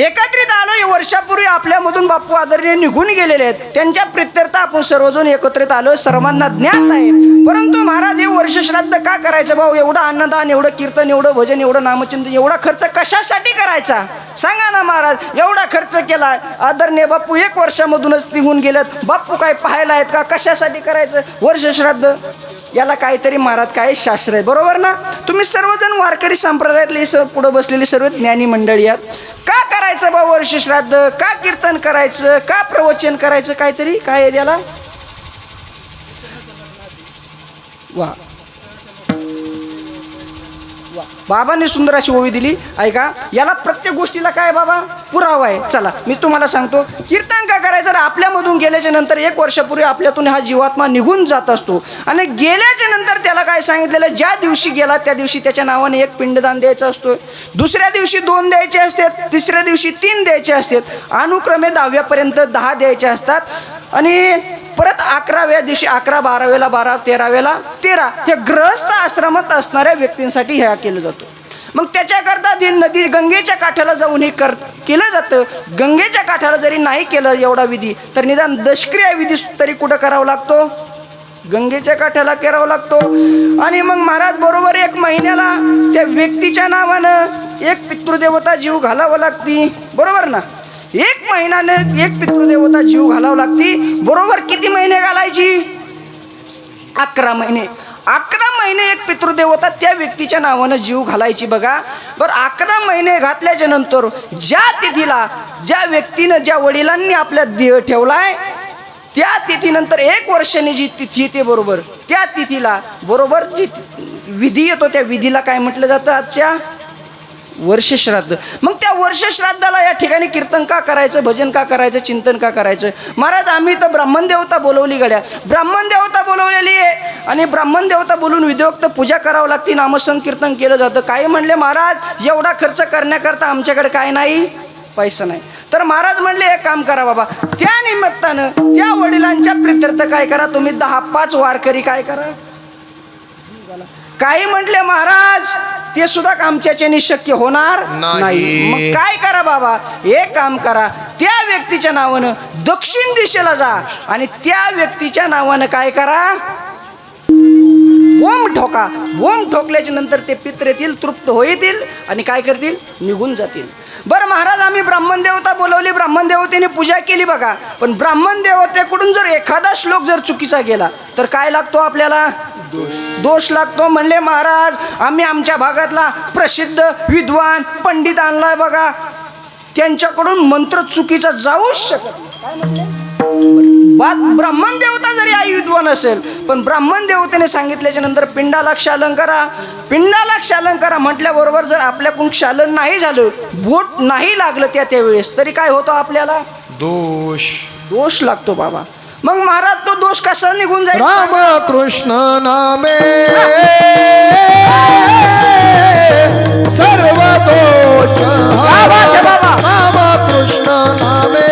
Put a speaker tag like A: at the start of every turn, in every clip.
A: एकत्रित आलो हे वर्षापूर्वी आपल्यामधून बापू आदरणीय निघून गेलेले आहेत. त्यांच्या प्रित्यर्थ आपण सर्वजण एकत्रित आलो सर्वांना ज्ञान आहे. परंतु महाराज हे वर्ष श्राद्ध का करायचं भाऊ? एवढं अन्नदान एवढं कीर्तन एवढं भजन एवढं नामचिंतन एवढा खर्च कशासाठी करायचा? सांगा ना महाराज एवढा खर्च केला. आदरणीय बापू एक वर्षामधूनच निघून गेलेत. बापू काय पाहायला आहेत का? कशासाठी करायचं? वर्ष श्राद्ध? याला काहीतरी महाराज काय शास्त्र आहे बरोबर ना? तुम्ही सर्वजण वारकरी संप्रदायातले स पुढं बसलेली सर्व ज्ञानी मंडळी आहात. का करायचं बा वर्ष श्राद्ध? का कीर्तन करायचं? का प्रवचन करायचं काहीतरी? काय याला वा. बाबांनी सुंदर अशी ओवी दिली. ऐका याला प्रत्येक गोष्टीला काय बाबा? पुरावा आहे. चला मी तुम्हाला सांगतो. कीर्तन का करायचं? आपल्यामधून गेल्याच्यानंतर एक वर्षापूर्वी आपल्यातून हा जीवात्मा निघून जात असतो आणि गेल्याच्यानंतर त्याला काय सांगितलेलं? ज्या दिवशी गेला त्या दिवशी त्याच्या नावाने एक पिंडदान द्यायचं असतो दुसऱ्या दिवशी दोन द्यायचे असतात तिसऱ्या दिवशी तीन द्यायचे असतात. अनुक्रमे दहाव्यापर्यंत दहा द्यायचे असतात. आणि परत अकराव्या दिवशी अकरा बाराव्याला बारा तेराव्याला तेरा. हे ग्रहस्थ आश्रमात असणाऱ्या व्यक्तींसाठी ह्या केलं जातं. मग त्याच्याकरता ती नदी गंगेच्या काठाला जाऊन हे कर केलं जातं. गंगेच्या काठाला जरी नाही केलं एवढा विधी तर निदान दशक्रिया विधी तरी कुठं करावा लागतो? गंगेच्या काठाला करावा लागतो. आणि मग महाराज बरोबर एक महिन्याला त्या व्यक्तीच्या नावानं एक पितृदेवता जीव घालावं लागती. बरोबर ना? एक महिन्याने एक पितृदेवता जीव घालावं लागती. बरोबर किती महिने घालायची? अकरा महिने. अकरा महिने एक पितृदेवता त्या व्यक्तीच्या नावानं जीव घालायची बघा. बरं अकरा महिने घातल्याच्या नंतर ज्या तिथीला ज्या व्यक्तीनं ज्या वडिलांनी आपल्या देह ठेवलाय त्या तिथीनंतर एक वर्षाने जी तिथी येते बरोबर त्या तिथीला बरोबर जी विधी येतो त्या विधीला काय म्हटलं जातं आजच्या? वर्ष श्राद्ध. मग त्या वर्ष श्राद्धाला या ठिकाणी कीर्तन का करायचं भजन का करायचं चिंतन का करायचं? महाराज आम्ही तर ब्राह्मण देवता बोलवली गड्या. ब्राह्मण देवता बोलवलेली आहे. आणि ब्राह्मण देवता बोलून विधिवक्त पूजा करावं लागते नामसंकीर्तन केलं जातं. काही म्हणले महाराज एवढा खर्च करण्याकरता आमच्याकडे काय नाही? पैसा नाही. तर महाराज म्हणले एक काम करा बाबा त्या निमित्तानं त्या वडिलांच्या प्रित्यर्थ काय करा? तुम्ही दहा पाच वारकरी काय करा? काही म्हटले महाराज ते सुद्धा आमच्याच्याने शक्य होणार
B: नाही.
A: मग काय करा बाबा? एक काम करा. त्या व्यक्तीच्या नावानं दक्षिण दिशेला जा आणि त्या व्यक्तीच्या नावानं काय करा? ओम ठोका. ओम ठोकल्याच्या नंतर ते पित्र येतील तृप्त होईल आणि काय करतील? निघून जातील. बरं महाराज आम्ही ब्राह्मण देवता बोलवली. ब्राह्मण देवतेने पूजा केली बघा. पण ब्राह्मण देवतेकडून जर एखादा श्लोक जर चुकीचा गेला तर काय लागतो आपल्याला? दोष. लागतो म्हणले महाराज. आम्ही आमच्या भागातला प्रसिद्ध विद्वान पंडित आणलाय बघा. त्यांच्याकडून मंत्र चुकीचा जाऊच शकत ब्राह्मण देवता जरी आई विद्वान असेल पण ब्राह्मण देवतेने सांगितल्याच्या नंतर पिंडाला क्षालन करा. पिंडाला क्षालन करा म्हटल्याबरोबर जर आपल्याकडून क्षालन नाही झालं बोट नाही लागलं त्या त्यावेळेस तरी काय होतं आपल्याला?
B: दोष.
A: दोष लागतो बाबा. मग महाराज तो दोष कसा निघून जाईल?
B: राम कृष्ण नामे. सर्व दोष
A: बाबा?
B: राम कृष्ण नामे.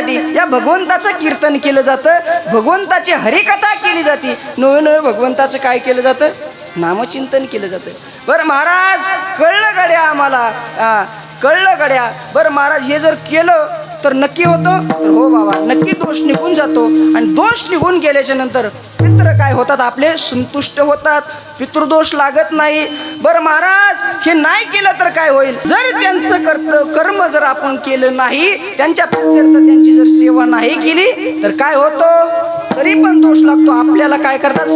A: करण्यासाठी या भगवंताचं कीर्तन केलं जातं. भगवंताची हरिकथा केली जाते. नवे नवे भगवंताचं काय केलं जातं? नामचिंतन केलं जातं. बरं महाराज कळलं गड्या आम्हाला. हा, कळलं गड्या बरं महाराज हे जर केलं तर नक्की होतं? तर हो बाबा नक्की दोष निघून जातो. आणि दोष निघून गेल्याच्यानंतर काय होतात? आपले संतुष्ट होतात. पितृदोष लागत नाही. बरं महाराज हे नाही केलं तर काय होईल? जर त्यांचं कर्त कर्म जर आपण केलं नाही त्यांच्या त्यांची जर सेवा नाही केली तर काय होतं? तरी पण दोष लागतो. आपल्याला काय करतात?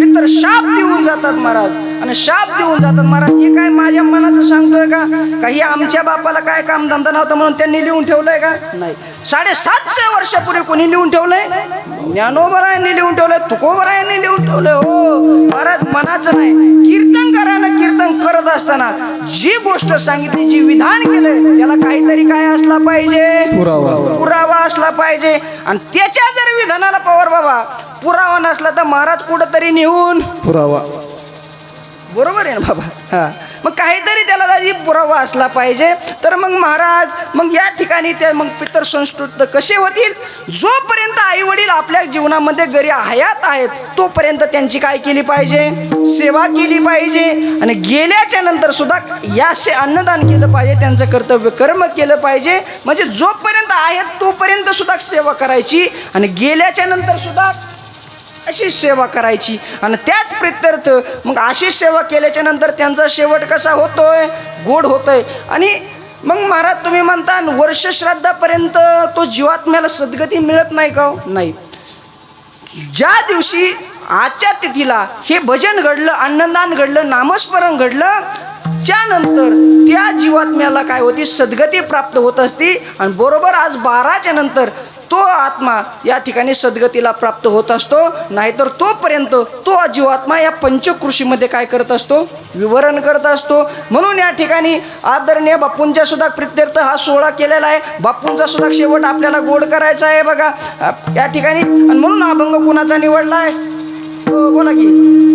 A: पितर शाप देऊन जातात महाराज. आणि शाप देऊन जातात महाराज. हे काय माझ्या मनाचं सांगतोय का? काही आमच्या बापाला काय काम धंदा नव्हता म्हणून त्यांनी लिहून ठेवलंय का? नाही. साडेसातशे वर्षापूर्वी कोणी लिहून ठेवलंय? ज्ञानोबरायांनी लिहून ठेवलंय तुकोबरायांनी लिहून ठेवलंय. हो महाराज मनाचं नाही. कीर्तन करायला कीर्तन करत असताना जी गोष्ट सांगितली जी विधान केलंय त्याला काहीतरी काय असला पाहिजे?
B: पुरावा.
A: पुरावा असला पाहिजे. आणि त्याच्या जर विधानाला पवार बाबा पुरावा नसला तर महाराज कुठंतरी नेऊन
B: पुरावा.
A: बरोबर आहे ना बाबा? हां. मग काहीतरी त्याला दाजी पुरावा असला पाहिजे तर मग महाराज मग या ठिकाणी ते मग पितर संस्कृत कसे होतील? जोपर्यंत आई वडील आपल्या जीवनामध्ये घरी हयात आहेत तोपर्यंत त्यांची काय केली पाहिजे? सेवा केली पाहिजे. आणि गेल्याच्यानंतर सुद्धा याचे अन्नदान केलं पाहिजे त्यांचं कर्तव्य कर्म केलं पाहिजे. म्हणजे जोपर्यंत आहेत तोपर्यंत सुद्धा सेवा करायची. आणि गेल्याच्यानंतर सुद्धा अशी सेवा करायची. आणि त्याच प्रित्यर्थ मग अशी सेवा केल्याच्यानंतर त्यांचा शेवट कसा होतोय? गोड होतोय. आणि मग महाराज तुम्ही म्हणता वर्ष श्राद्धापर्यंत तो जीवात्म्याला सद्गती मिळत नाही का हो? नाही. ज्या दिवशी आजच्या तिथीला हे भजन घडलं अन्नदान घडलं नामस्मरण घडलं त्यानंतर त्या जीवात्म्याला काय होती? सद्गती प्राप्त होत असती. आणि बरोबर आज बाराच्या नंतर तो आत्मा या ठिकाणी सद्गतीला प्राप्त होत असतो. नाहीतर तोपर्यंत तो जीवात्मा या पंचकृषीमध्ये काय करत असतो? विवरण करत असतो. म्हणून या ठिकाणी आदरणीय बापूंच्या सुद्धा प्रित्यर्थ हा सोहळा केलेला आहे. बापूंचा सुद्धा शेवट आपल्याला गोड करायचा आहे बघा. या ठिकाणी म्हणून अभंग कुणाचा निवडला आहे? बोला की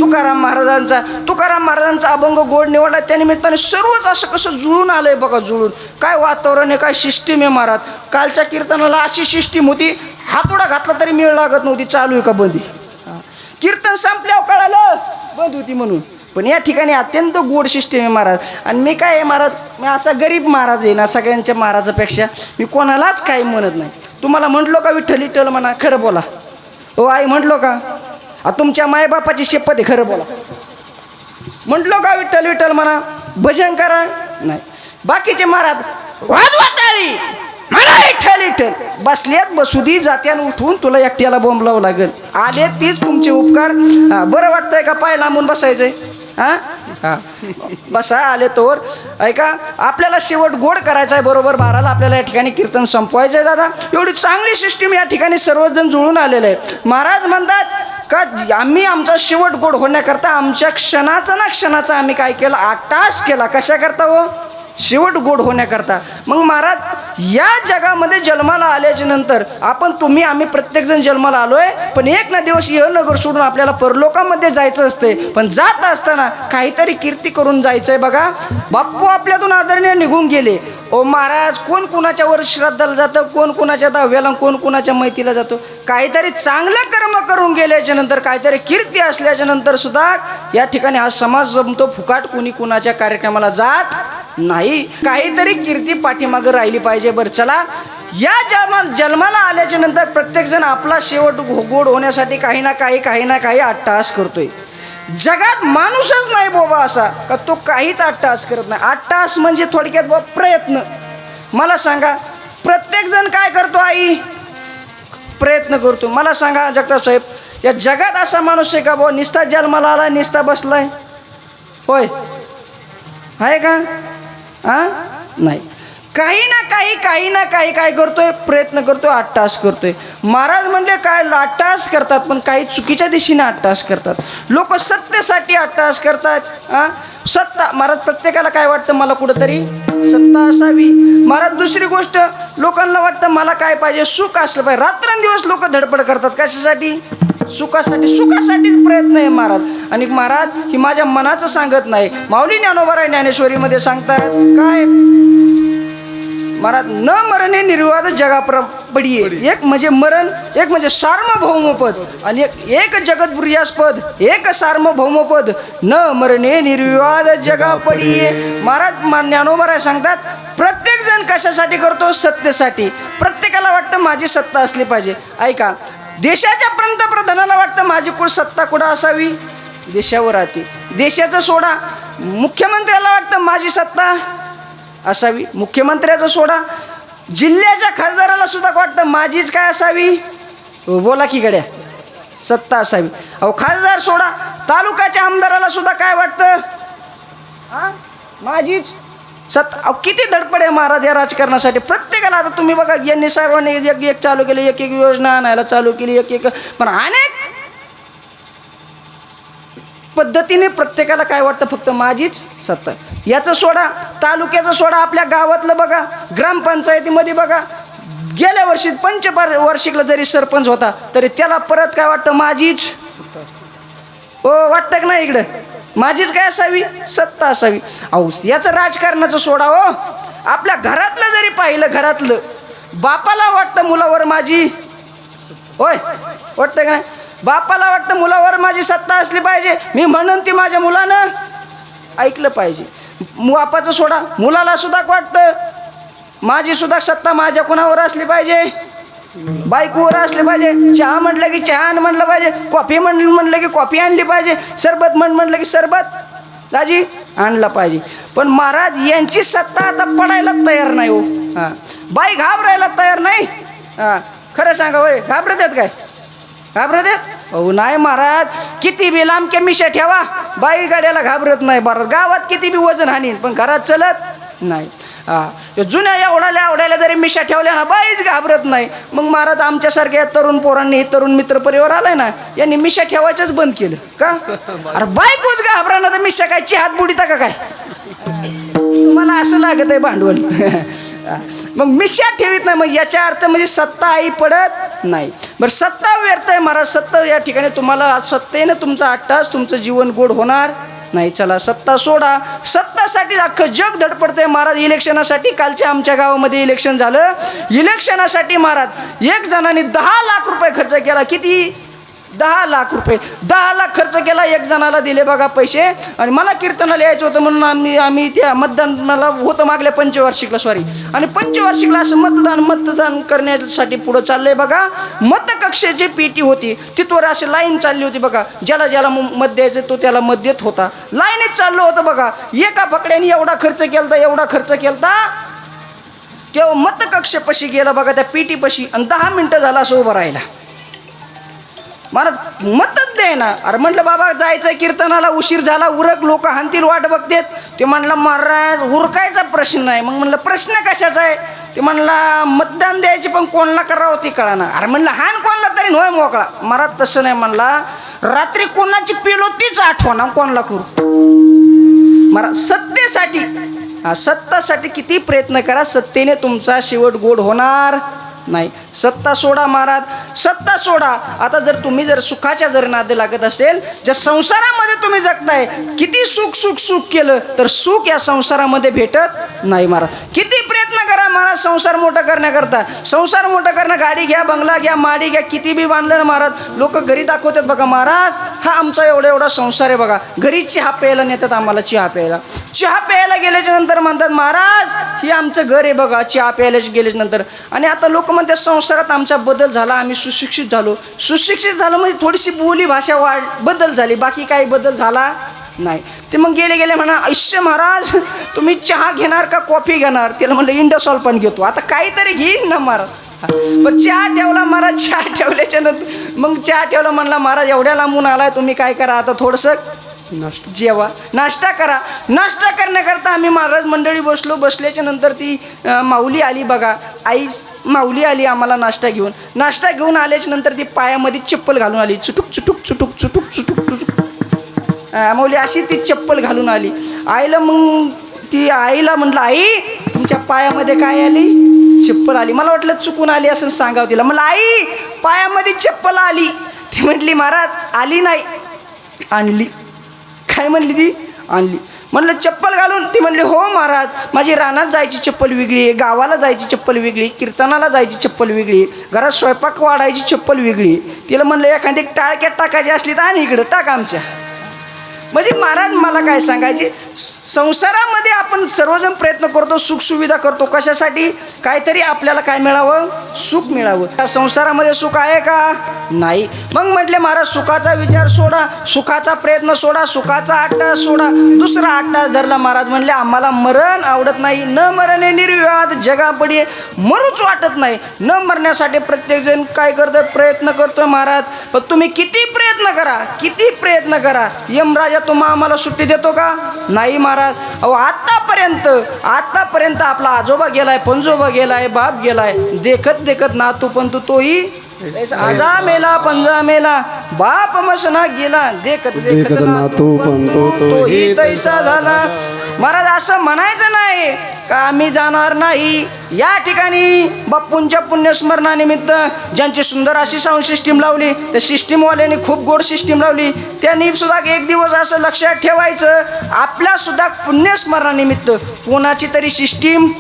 A: तुकाराम महाराजांचा तुकाराम महाराजांचा अभंग गोड निवडला त्यानिमित्ताने सर्वच असं कसं जुळून आलंय बघा जुळून. काय वातावरण आहे काय सिस्टीम आहे महाराज. कालच्या कीर्तनाला अशी सिस्टीम होती हातोडा घातला तरी मेळ लागत नव्हती चालू आहे का बंदी? कीर्तन संपल्यावर कळालं बंद होती म्हणून. पण या ठिकाणी अत्यंत गोड सिस्टीम आहे महाराज. आणि मी काय आहे महाराज मी असा गरीब महाराज आहे ना सगळ्यांच्या महाराजापेक्षा मी कोणालाच काही म्हणत नाही. तुम्हाला म्हटलो का विठ्ठल विठ्ठल म्हणा खरं बोला. हो आई म्हटलो का? तुमच्या मायबापाची शपथ आहे खरं बोला. म्हटलो का विठ्ठल विठ्ठल म्हणा भजन करा. नाही. बाकीचे महाराज वाजवा टाळी म्हणा विठ्ठल विठ्ठल. बसल्यात बसुदी जात्यान उठून तुला एकट्याला बोंब लावू लागेल. आले तीच तुमचे उपकार. बरं वाटतंय का पाय लांबून बसायचंय? हां? हा. बसा आले तोवर. ऐका आपल्याला शेवट गोड करायचा आहे बरोबर? बाराला आपल्याला या ठिकाणी कीर्तन संपवायचं आहे दादा. एवढी चांगली सिस्टीम या ठिकाणी सर्वजण जुळून आलेलं आहे महाराज म्हणतात का आम्ही आमचा शेवट गोड होण्याकरता आमच्या क्षणाचा ना क्षणाचा आम्ही काय केलं? आटाश केला. कशा करता हो? शेवट गोड होण्याकरता. मग महाराज या जगामध्ये जन्माला आल्याच्यानंतर आपण तुम्ही आम्ही प्रत्येकजण जन्माला आलोय पण एक ना दिवस यह नगर सोडून आपल्याला परलोकामध्ये जायचं असते पण जात असताना काहीतरी कीर्ती करून जायचंय बघा. बाप्पू आपल्यातून आदरणीय निघून गेले. ओ महाराज कोण कुणाच्यावर श्रद्धाला जातं? कोण कुणाच्या दहाव्याला कोण कुणाच्या मैतीला जातो? काहीतरी चांगलं कर्म करून गेल्याच्यानंतर काहीतरी कीर्ती असल्याच्या नंतर सुद्धा या ठिकाणी हा समाज जमतो. फुकाट कुणी कुणाच्या कार्यक्रमाला जात नाही. काहीतरी कीर्ती पाठीमागं राहिली पाहिजे बरं. चला या जन्मा जन्माला आल्याच्यानंतर प्रत्येकजण आपला शेवट गोड होण्यासाठी काही ना काही काही ना काही अट्टहास करतोय. जगात माणूसच नाही बाबा असा का तो काहीच अट्टहास करत नाही. अट्टहास म्हणजे थोडक्यात बाबा प्रयत्न. मला सांगा प्रत्येकजण काय करतो आई? प्रयत्न करतो. मला सांगा जगताप साहेब या जगात असा माणूस आहे का भाऊ निस्ता जन्माला आला निस्ता बसलाय. होय. आहे का? हा? नाही. काही ना काही काही ना काही काय करतोय? प्रयत्न करतोय अट्टास करतोय. महाराज म्हणजे काय अट्टास करतात पण काही चुकीच्या दिशेने आट्टास करतात. लोक सत्तेसाठी आट्टास करतात हा? सत्ता महाराज प्रत्येकाला काय वाटतं मला कुठंतरी? सत्ता असावी. महाराज दुसरी गोष्ट लोकांना वाटतं मला काय पाहिजे? सुख असलं पाहिजे. रात्रंदिवस लोक धडपड करतात कशासाठी? सुखासाठी सुखासाठीच प्रयत्न आहे महाराज. आणि महाराज ही माझ्या मनाचं सांगत नाही. माऊली ज्ञानोबाराय ज्ञानेश्वरीमध्ये सांगतात काय? महाराज न मरणे निर्वाद जगा पडी एक म्हणजे मरण एक म्हणजे सार्वभौमपद आणि एक एक जगद्बुर्यास्पद एक सार्वभौमपद न मरणे निर्विवाद जगा पडी महाराज ज्ञानोबाराय सांगतात प्रत्येक जण कशासाठी करतो? सत्तेसाठी. प्रत्येकाला वाटतं माझी सत्ता असली पाहिजे. ऐका देशाच्या पंतप्रधानाला वाटतं माझी कुळ सत्ता कुठं असावी? देशावर राहते. देशाचं सोडा. मुख्यमंत्र्याला वाटतं माझी सत्ता असावी. मुख्यमंत्र्याचं सोडा. जिल्ह्याच्या खासदाराला सुद्धा वाटतं माझीच काय असावी? हो, बोला की गड्या. सत्ता असावी. अहो खासदार सोडा. तालुक्याच्या आमदाराला सुद्धा काय वाटतं? हां? माझीच. सत अहो किती धडपड आहे महाराज या राजकारणासाठी? प्रत्येकाला आता तुम्ही बघा यांनी सर्वांनी एक एक चालू केली एक एक योजना आणायला चालू केली एक एक पण अनेक पद्धतीने प्रत्येकाला काय वाटतं? फक्त माझीच सत्ता. याचं सोडा तालुक्याचं सोडा आपल्या गावातलं बघा ग्रामपंचायतीमध्ये बघा. गेल्या वर्षी पंचपार वार्षिकला जरी सरपंच होता तरी त्याला परत काय वाटतं? माझीच. हो वाटतं का नाही इकडं? माझीच काय असावी? सत्ता असावी. अहो याचं राजकारणाचं सोडा हो. आपल्या घरातलं जरी पाहिलं घरातलं बापाला वाटतं मुलावर माझी. होय? वाटतं का बापाला वाटतं मुलावर माझी सत्ता असली पाहिजे. मी म्हणून ती माझ्या मुलानं ऐकलं पाहिजे. बापाचं सोडा. मुलाला सुद्धा वाटतं. माझी सुद्धा सत्ता माझ्या कुणावर असली पाहिजे. बाईकवर असले पाहिजे चहा म्हटलं की चहा आण म्हटलं पाहिजे कॉफी म्हण म्हणलं की कॉफी आणली पाहिजे सरबत म्हण म्हणलं की सरबत. दाजी आणला पाहिजे. पण महाराज यांची सत्ता आता पडायला तयार नाही हो. हां. बाई घाबरायला तयार नाही. हां. खरं सांगा होय घाबरत आहेत काय? घाबरत आहेत? हो नाही महाराज. किती बी लांबक्या मिशा ठेवा. बाई गाड्याला घाबरत नाही बरं गावात किती बी वजन हानीन पण घरात चलत नाही. हां. ते जुन्या एवढ्याल्या एवढ्याला जरी मिशा ठेवल्या ना बाईच घाबरत नाही. मग महाराज आमच्यासारख्या तरुण पोरांनी हे तरुण मित्र परिवार आलाय ना यांनी मिशा ठेवायचंच बंद केलं. का? अरे बायकोच घाबरा ना तर मिशा काय हात बुडीता का काय? तुम्हाला असं लागत आहे भांडवल. मग मिशा ठेवीत नाही मग याचा अर्थ म्हणजे सत्ता आई पडत नाही. बरं सत्ता व्यर्थ आहे महाराज सत्ता या ठिकाणी तुम्हाला सत्तेनं तुमचा आठ तास तुमचं जीवन गोड होणार. नाही. चला सत्ता सोडा. सत्तासाठी अख्खं जग धडपडतंय महाराज. इलेक्शनासाठी कालच्या आमच्या गावामध्ये इलेक्शन झालं. इलेक्शनासाठी महाराज एक जणांनी दहा लाख रुपये खर्च केला. किती? दहा लाख रुपये. दहा लाख खर्च केला एक जणाला दिले बघा पैसे. आणि मला कीर्तनाला यायचं होतं म्हणून आम्ही आम्ही त्या मतदान मला होतं मागल्या पंचवार्षिकला सॉरी आणि पंचवार्षिकला असं मतदान मतदान करण्यासाठी पुढं चाललंय बघा. मतकक्षेची पेटी होती. तिथवर अशी लाईन चालली होती बघा. ज्याला ज्याला मत द्यायचं तो त्याला मत देत होता. लाईनीत चाललं होतं बघा. एका फकड्याने एवढा खर्च केलता एवढा खर्च केलता. तेव्हा मतकक्षेपाशी गेला बघा त्या पेटीपशी. आणि दहा मिनटं झाला असं उभं राहिला महाराज मतच दे ना अरे म्हटलं बाबा जायचं कीर्तनाला उशीर झाला उरक लोक हानतील वाट बघतेत. ते म्हणलं महाराज उरकायचा प्रश्न नाही. मग म्हणलं प्रश्न कशाचा आहे? ते म्हणला मतदान द्यायची पण कोणला करावं ते कळा अरे म्हणलं हान कोणला तरी नव्हे मोकळा. महाराज तसं नाही म्हणला. रात्री कोणाची पिलो तीच आठवण कोणला करू? महाराज सत्तेसाठी हा सत्तासाठी किती प्रयत्न करा सत्तेने तुमचा शेवट गोड होणार. नाही. सत्ता सोडा महाराज सत्ता सोडा. आता जर तुम्ही जर सुखाच्या जर नादे लागत असेल ज्या संसारामध्ये तुम्ही जगताय किती सुख सुख सुख केलं तर सुख या संसारामध्ये भेटत नाही महाराज. किती प्रयत्न करा महाराज संसार मोठा करण्याकरता. संसार मोठा करणं गाडी घ्या बंगला घ्या माडी घ्या किती बी बांधलं ना महाराज. लोक घरी दाखवतात बघा महाराज हा आमचा एवढा एवढा संसार आहे बघा. घरी चहा प्यायला नेतात आम्हाला चहा प्यायला. चहा प्यायला गेल्याच्यानंतर म्हणतात महाराज हे आमचं घर आहे बघा चहा प्यायला गेल्याच्यानंतर. आणि आता लोक म्हणतात संसारात आमचा बदल झाला आम्ही सुशिक्षित झालो. सुशिक्षित झालं म्हणजे थोडीशी बोली भाषा वाढ बदल झाली. बाकी काही बदल झाला नाही. ते मग गेले गेले म्हणा ऐश्य महाराज तुम्ही चहा घेणार का कॉफी घेणार? त्याला म्हणलं इंडोसॉल पण घेतो. आता काहीतरी घेईन ना महाराज. पण चहा ठेवला महाराज चहा ठेवल्याच्या नंतर मग चहा ठेवला म्हणला महाराज एवढ्या लांबून आलाय तुम्ही काय करा आता थोडंसं जेवा. नाश्ता करा. नाश्ता करण्याकरता आम्ही महाराज मंडळी बसलो बसल्याच्या नंतर ती माऊली आली बघा. आई माऊली आली आम्हाला नाश्ता घेऊन. नाश्ता घेऊन आल्याच्यानंतर ती पायामध्ये चप्पल घालून आली. चुटुक चुटुक चुटुक चुटुक चुटुक चुटुक. माऊली अशी ती चप्पल घालून आली. आईला मग ती आईला म्हटलं आई तुमच्या पायामध्ये काय आली? चप्पल आली. मला वाटलं चुकून आली असं सांगावं तिला. मला आई पायामध्ये चप्पल आली. ती म्हटली महाराज आली नाही. आणली. काय म्हणली ती? आणली. म्हणलं चप्पल घालून. ती म्हणली हो महाराज माझी रानात जायची चप्पल वेगळी आहे गावाला जायची चप्पल वेगळी कीर्तनाला जायची चप्पल वेगळी घरात स्वयंपाक वाढायची चप्पल वेगळी तिला म्हणलं एखादी टाळक्यात टाकायची असली तर आणि इकडं टाक आमच्या. म्हणजे महाराज मला काय सांगायचे? संसारामध्ये आपण सर्वजण प्रयत्न करतो सुखसुविधा करतो. कशासाठी? काहीतरी आपल्याला काय मिळावं? सुख मिळावं. त्या संसारामध्ये सुख आहे का? नाही. मग म्हटले महाराज सुखाचा विचार सोडा सुखाचा प्रयत्न सोडा सुखाचा आट्टा सोडा. दुसरा आट्टा धरला महाराज म्हणले आम्हाला मरण आवडत नाही. न मरणे निर्विवाद जगापडी मरूच वाटत नाही. न मरण्यासाठी प्रत्येकजण काय करतोय? प्रयत्न करतोय महाराज. पण तुम्ही किती प्रयत्न करा किती प्रयत्न करा. यमराजा तुम्हा आम्हाला सुट्टी देतो का? नाही. महाराज अहो आतापर्यंत आतापर्यंत आपला आजोबा गेलाय पंजोबा गेलाय बाप गेलाय. देखत देखत नातू पण तू तोही. आजा मेला पंजा मेला. बाप मसना गेला देखत देखत नातू पण तो तोही तैसा झाला. महाराज असं म्हणायचं नाही का आम्ही जाणार नाही. या ठिकाणी बाप्पूंच्या पुण्यस्मरणानिमित्त ज्यांची सुंदर अशी साऊंड सिस्टीम लावली त्या सिस्टीमवाल्यांनी खूप गोड सिस्टीम लावली. त्यांनी सुद्धा एक दिवस असं लक्षात ठेवायचं आपल्या सुद्धा पुण्यस्मरणानिमित्त कोणाची तरी सिस्टीम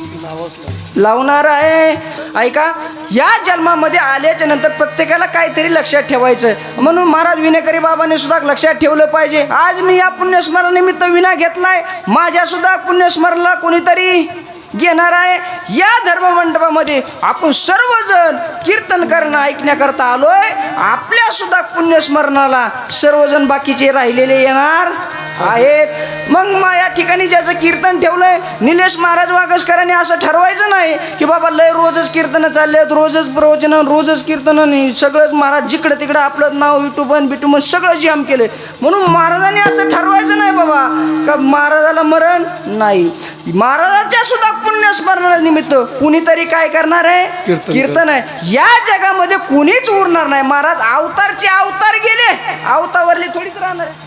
A: लावणार आहे. ऐका या जन्मामध्ये आल्याच्यानंतर प्रत्येकाला काहीतरी लक्षात ठेवायचं. म्हणून महाराज विनेकरी बाबाने सुद्धा लक्षात ठेवलं पाहिजे. आज मी या पुण्यस्मरणानिमित्त विना घेतलाय. माझ्या सुद्धा पुण्यस्मरणाला कोणीतरी घेणार आहे. या धर्ममंडपामध्ये आपण सर्वजण कीर्तन करणं ऐकण्याकरता आलोय. आपल्या सुद्धा पुण्यस्मरणाला सर्वजण बाकीचे राहिलेले येणार आहेत. मग मा या ठिकाणी ज्याचं कीर्तन ठेवलंय निलेश महाराज वागसकरांनी असं ठरवायचं नाही की बाबा लय रोजच कीर्तन चालले आहेत रोजच प्रवचन रोजच कीर्तन आणि सगळंच महाराज जिकडं तिकडं आपलं नाव विटुबन बिटुबन सगळं जाम केले म्हणून महाराजांनी असं ठरवायचं नाही बाबा का महाराजाला मरण नाही. महाराजाच्या सुद्धा पुण्यस्मरणानिमित्त कुणीतरी काय करणार आहे? कीर्तन आहे. या जगामध्ये कुणीच उरणार नाही. महाराज अवतारचे अवतार गेले. अवतावरले थोडीच राहणार आहे.